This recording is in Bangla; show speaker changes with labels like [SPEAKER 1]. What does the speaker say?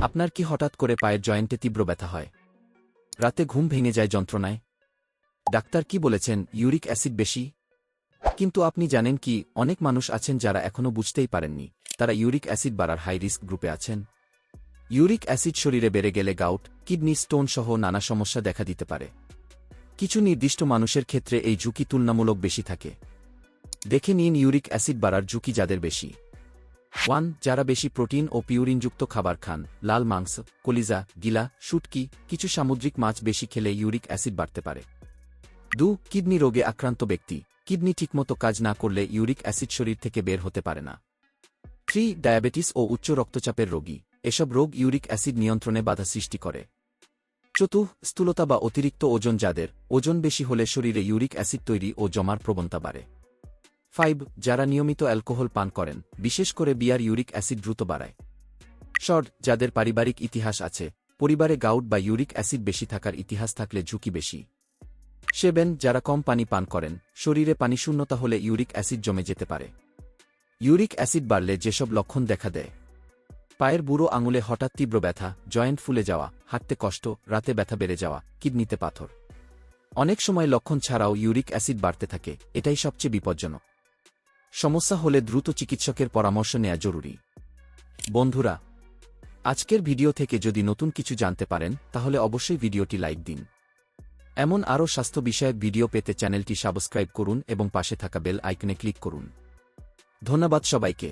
[SPEAKER 1] আপনার কি হঠাৎ করে পায়ের জয়েন্টে তীব্র ব্যথা হয়? রাতে ঘুম ভেঙে যায় যন্ত্রণায়। ডাক্তার কি বলেছেন, ইউরিক অ্যাসিড বেশি? কিন্তু আপনি জানেন কি, অনেক মানুষ আছেন যারা এখনও বুঝতেই পারেননি, তারা ইউরিক অ্যাসিড বাড়ার হাই রিস্ক গ্রুপে আছেন। ইউরিক অ্যাসিড শরীরে বেড়ে গেলে গাউট, কিডনি স্টোন সহ নানা সমস্যা দেখা দিতে পারে। কিছু নির্দিষ্ট মানুষের ক্ষেত্রে এই ঝুঁকি তুলনামূলক বেশি থাকে। দেখে নিন ইউরিক অ্যাসিড বাড়ার ঝুঁকি যাদের বেশি। ওয়ান, যারা বেশি প্রোটিন ও পিউরিনযুক্ত খাবার খান, লাল মাংস, কলিজা, গিলা, শুটকি, কিছু সামুদ্রিক মাছ বেশি খেলে ইউরিক অ্যাসিড বাড়তে পারে। দু, কিডনি রোগে আক্রান্ত ব্যক্তি, কিডনি ঠিকমতো কাজ না করলে ইউরিক অ্যাসিড শরীর থেকে বের হতে পারে না। থ্রি, ডায়াবেটিস ও উচ্চ রক্তচাপের রোগী, এসব রোগ ইউরিক অ্যাসিড নিয়ন্ত্রণে বাধা সৃষ্টি করে। চতুর্থ, স্থূলতা বা অতিরিক্ত ওজন যাদের, ওজন বেশি হলে শরীরে ইউরিক অ্যাসিড তৈরি ও জমার প্রবণতা বাড়ে। ফাইভ যারা নিয়মিত অ্যালকোহল পান করেন, বিশেষ করে বিয়ার ইউরিক অ্যাসিড দ্রুত বাড়ায়। শর্ট, যাদের পারিবারিক ইতিহাস আছে, পরিবারে গাউট বা ইউরিক অ্যাসিড বেশি থাকার ইতিহাস থাকলে ঝুঁকি বেশি। সেবেন, যারা কম পানি পান করেন, শরীরে পানি শূন্যতা হলে ইউরিক অ্যাসিড জমে যেতে পারে। ইউরিক অ্যাসিড বাড়লে যেসব লক্ষণ দেখা দেয়। পায়ের বুড়ো আঙুলে হঠাৎ তীব্র ব্যথা, জয়েন্ট ফুলে যাওয়া, হাঁটতে কষ্ট, রাতে ব্যথা বেড়ে যাওয়া, কিডনিতে পাথর। অনেক সময় লক্ষণ ছাড়াও ইউরিক অ্যাসিড বাড়তে থাকে, এটাই সবচেয়ে বিপজ্জনক। সমস্যা হলে দ্রুত চিকিৎসকের পরামর্শ নেওয়া জরুরি। বন্ধুরা, আজকের ভিডিও থেকে যদি নতুন কিছু জানতে পারেন, তাহলে অবশ্যই ভিডিওটি লাইক দিন। এমন আরও স্বাস্থ্য বিষয়ক ভিডিও পেতে চ্যানেলটি সাবস্ক্রাইব করুন এবং পাশে থাকা বেল আইকনে ক্লিক করুন। ধন্যবাদ সবাইকে।